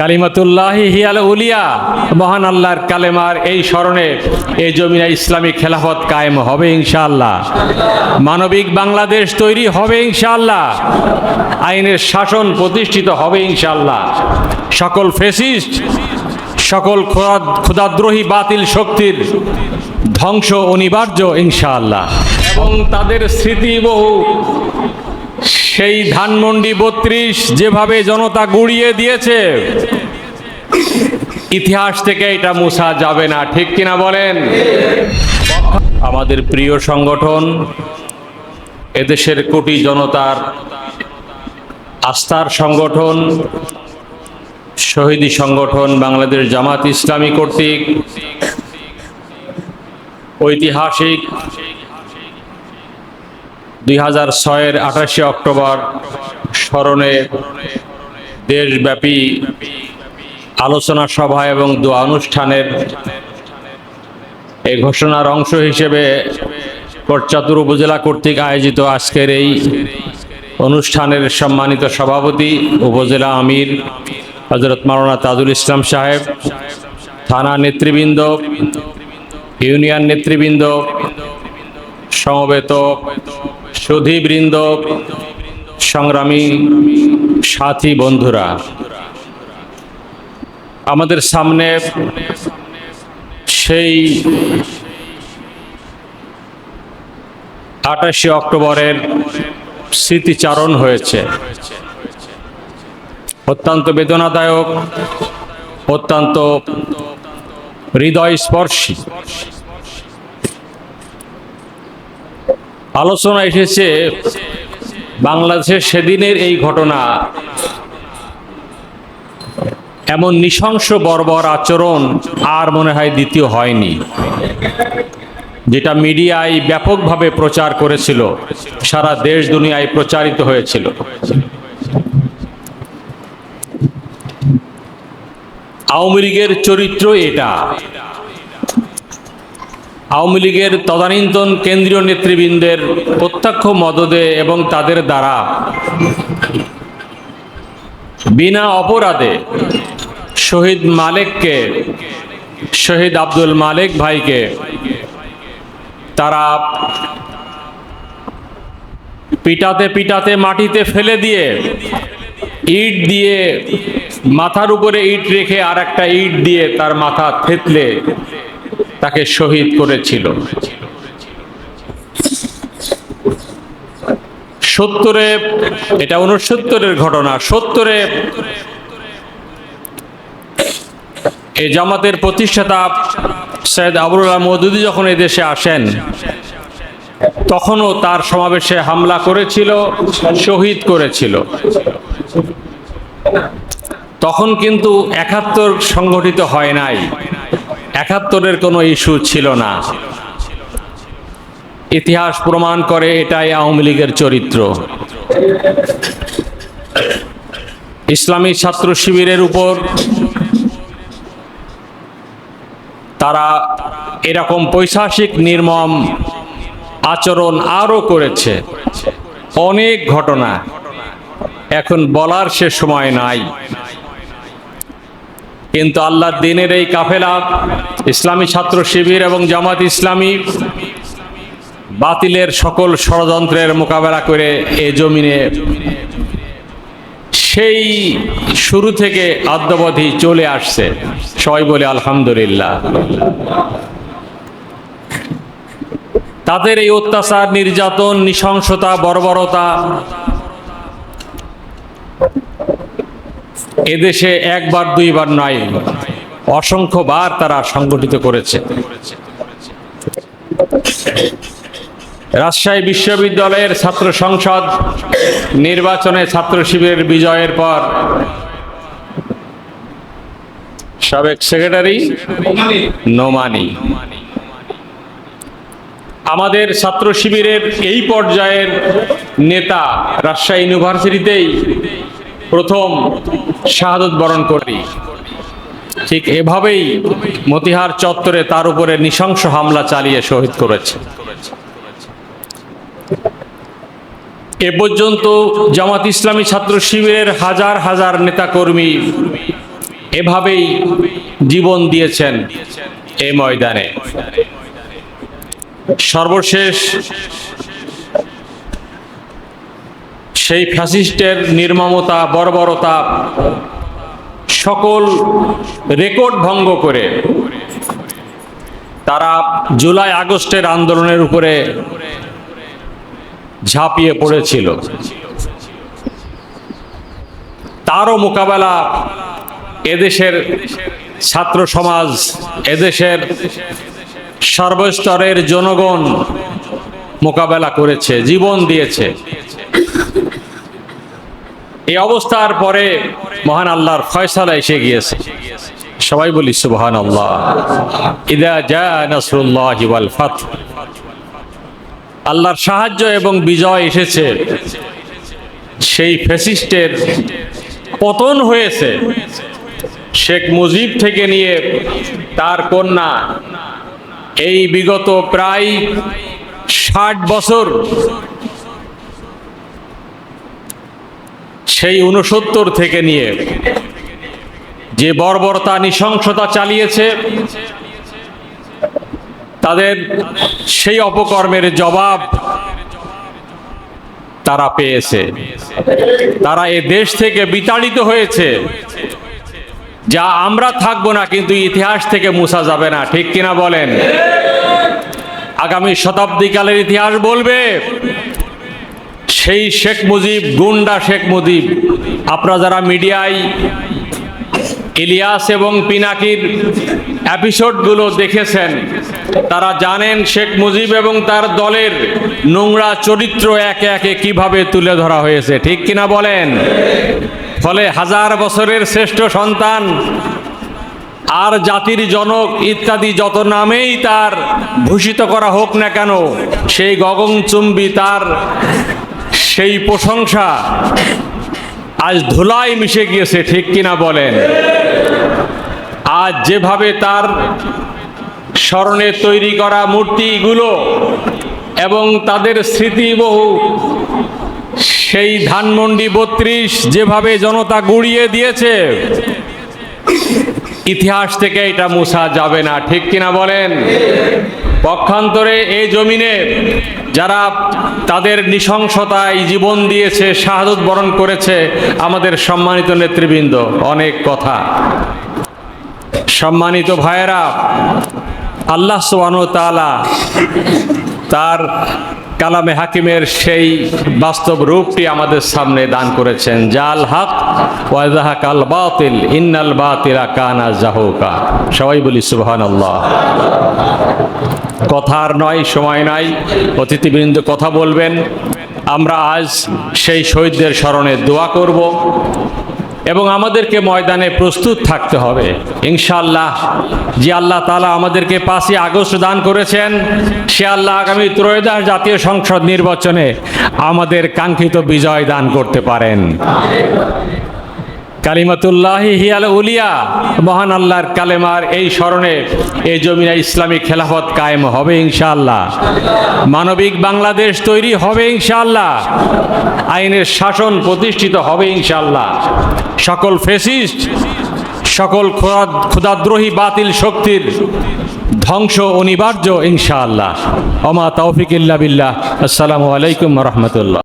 কালিমাতুল্লাহ হিয়াল উলিয়া। মহান আল্লাহর কালেমার এই স্মরণে এই জমিনা ইসলামী খেলাফত কায়েম হবে ইনশাআল্লাহ। মানবিক বাংলাদেশ তৈরি হবে ইনশাআল্লাহ। আইনের শাসন প্রতিষ্ঠিত হবে ইনশাআল্লাহ। সকল ফেসিস্ট, সকল ক্ষুদাদ্রোহী বাতিল শক্তির ধ্বংস অনিবার্য ইনশাআল্লাহ। এবং তাদের স্মৃতি বহু সেই ধানমন্ডি বত্রিশ যেভাবে জনতা গুড়িয়ে দিয়েছে, ইতিহাস থেকে এটা মুছা যাবে না, ঠিক কিনা বলেন? আমাদের প্রিয় সংগঠন এদেশের কোটি জনতার আস্থার সংগঠন, শহীদী সংগঠন বাংলাদেশ জামাত ইসলামী কর্তৃক ঐতিহাসিক দুই হাজার ছয়ের আঠাশে অক্টোবর স্মরণে দেশব্যাপী আলোচনা সভা এবং দোয়া অনুষ্ঠানের এই ঘোষণার অংশ হিসেবে কোটচাতুর উপজেলা কর্তৃক আয়োজিত আজকের এই অনুষ্ঠানের সম্মানিত সভাপতি উপজেলা আমির হজরত মাওলানা তাজুল ইসলাম সাহেব, থানা নেতৃবৃন্দ, ইউনিয়ন নেতৃবৃন্দ, সমবেত সুধীবৃন্দ সংগ্রামী সাথী বন্ধুরা, আমাদের সামনে সেই আঠাশে অক্টোবরের স্মৃতিচারণ হয়েছে। অত্যন্ত বেদনাদায়ক, অত্যন্ত হৃদয়স্পর্শী। আলোচনা এসেছে বাংলাদেশের সেদিনের এই ঘটনা। এমন নৃশংস বর্বর আচরণ আর মনে হয় দ্বিতীয় হয়নি। যেটা মিডিয়ায় ব্যাপকভাবে প্রচার করেছিল, সারা দেশ দুনিয়ায় প্রচারিত হয়েছিল। আওয়ামী লীগের চরিত্র এটা। আওয়ামী লীগের তদানীন্তন কেন্দ্রীয় নেতৃবৃন্দের প্রত্যক্ষ মদদে এবং তাদের দ্বারা বিনা অপরাধে শহীদ মালেককে, শহীদ আব্দুল মালেক ভাইকে তারা পিটাতে পিটাতে মাটিতে ফেলে দিয়ে ইট দিয়ে মাথার উপরে ইট রেখে আর একটা ইট দিয়ে তার মাথা থেতলে তাকে শহীদ করেছিল। সত্তরে, এটা উনসত্তরের ঘটনা, সত্তরে এই জামাতের প্রতিষ্ঠাতা সৈয়দ আবুল্লাহ মদুদি যখন দেশে আসেন, তখনও তার সমাবেশে হামলা করেছিল, শহীদ করেছিল। তখন কিন্তু একাত্তর সংগঠিত হয় নাই। একাত্তরের কোনো ইস্যু ছিল না। ইতিহাস প্রমাণ করে এটাই আওয়ামী লীগের চরিত্র। ইসলামী ছাত্র শিবিরের উপর তারা এরকম পৈশাসিক নির্মম আচরণ আরও করেছে। অনেক ঘটনা এখন বলার সে সময় নাই। কিন্তু আল্লাহ দিনের এই কাফেলা, ইসলামী ছাত্র শিবির এবং জামাত ইসলামী বাতিলের সকল ষড়যন্ত্রের মোকাবেলা করে এ জমিনে সেই শুরু থেকে আদ্যবধি চলে আসছে। সবাই বলে আলহামদুলিল্লাহ। তাদের এই অত্যাচার, নির্যাতন, নৃশংসতা, বর্বরতা এদেশে একবার, দুইবার নয়, অসংখ্যবার তারা সংগঠিত করেছে। রাজশাহী বিশ্ববিদ্যালয়ের ছাত্র সংসদ নির্বাচনে ছাত্র শিবিরের বিজয়ের পর সাবেক সেক্রেটারি নোমানি। আমাদের ছাত্র শিবিরের এই পর্যায়ের নেতা রাজশাহী ইউনিভার্সিটিতেই প্রথম শাহাদত বরণ করি। ঠিক এভাবেই মতিহার চত্বরে তার উপরে নৃশংস হামলা চালিয়ে শহীদ করেছে। এ পর্যন্ত জামাত ইসলামী ছাত্র শিবিরের হাজার হাজার নেতাকর্মী এভাবেই জীবন দিয়েছেন এই ময়দানে। সর্বশেষ সেই ফ্যাসিস্টের নির্মমতা, বর্বরতা সকল রেকর্ড ভঙ্গ করে তারা জুলাই আগস্টের আন্দোলনের উপরে ঝাঁপিয়ে পড়েছিল। তারও মোকাবেলা এদেশের ছাত্র সমাজ, এদেশের সর্বস্তরের জনগণ মোকাবেলা করেছে, জীবন দিয়েছে। এই অবস্থার পরে মহান আল্লাহর ফয়সালা এসে গিয়েছে। সবাই বলি সুবহান আল্লাহ ইদা জা নাসরুল্লাহ ওয়াল ফাত আল্লাহর সাহায্য এবং বিজয় এসেছে। সেই ফেসিস্টের পতন হয়েছে। শেখ মুজিব থেকে নিয়ে তার কন্যা এই বিগত প্রায় ষাট বছর সেই উনসত্তর থেকে নিয়ে যে বর্বরতা নৃশংসতা চালিয়েছে, তাদের সেই অপকর্মের জবাব তারা পেয়েছে। তারা এ দেশ থেকে বিতাড়িত হয়েছে। যা আমরা থাকব না, কিন্তু ইতিহাস থেকে মুছা যাবে না। ঠিক কিনা বলেন? আগামী শতাব্দীকালের ইতিহাস বলবে সেই শেখ মুজিব, গুন্ডা শেখ মুজিব, আপনারা যারা মিডিয়ায় ইলিয়াস এবং পিনাকির এপিসোডগুলো দেখেছেন, তারা জানেন শেখ মুজিব এবং তার দলের নোংরা চরিত্র একে একে কীভাবে তুলে ধরা হয়েছে, ঠিক কিনা বলেন? ফলে হাজার বছরের শ্রেষ্ঠ সন্তান আর জাতির জনক ইত্যাদি যত নামেই তার ভূষিত করা হোক না কেন, সেই গগনচুম্বী তার সেই প্রশংসা আজ ধুলাই মিশে গিয়েছে, ঠিক কিনা বলেন? আজ যেভাবে তার স্মরণে তৈরি করা মূর্তিগুলো এবং তাদের স্মৃতি বহু সেই ধানমন্ডি বত্রিশ যেভাবে জনতা গুড়িয়ে দিয়েছে, ইতিহাস থেকে এটা মুছা যাবে না, ঠিক কিনা বলেন? পক্ষান্তরে এই জমিনে যারা তাদের নৃশংসতায় জীবন দিয়েছে, শাহাদত বরণ করেছে আমাদের সম্মানিত নেতৃবৃন্দ, অনেক কথা। সম্মানিত ভাইয়েরা, আল্লাহ সোয়ানো তালা তার কালামে হাকিমের সেই বাস্তব রূপটি আমাদের সামনে দান করেছেন জাল হক ওয়াজাহা কাল বাতিল, ইন্নাল বাতিলা কানা জাহুকা। সবাই বলি সুবহান আল্লাহ কথার নয়, সময় নাই। অতিথিবৃন্দ কথা বলবেন। আমরা আজ সেই শহীদদের স্মরণে দোয়া করব এবং আমাদেরকে ময়দানে প্রস্তুত থাকতে হবে। ইনশাআল্লাহ, যে আল্লাহ তালা আমাদেরকে পাঁচই আগস্ট দান করেছেন, সে আল্লাহ আগামী ত্রয়োদশ জাতীয় সংসদ নির্বাচনে আমাদের কাঙ্ক্ষিত বিজয় দান করতে পারেন। কালিমাতুল্লাহি উলিয়া। মহান আল্লাহর কালেমার এই স্মরণে এই জমিনা ইসলামিক খেলাফত কায়েম হবে ইনশাআল্লাহ। মানবিক বাংলাদেশ তৈরি হবে ইনশাআল্লাহ। আইনের শাসন প্রতিষ্ঠিত হবে ইনশাআল্লাহ। সকল ফেসিস্ট, সকল ক্ষুদাদ্রোহী বাতিল শক্তির ধ্বংস অনিবার্য ইনশাআল্লাহ। অমা তৌফিক ইল্লা বিল্লাহ। আসসালামু আলাইকুম রহমতুল্লাহ।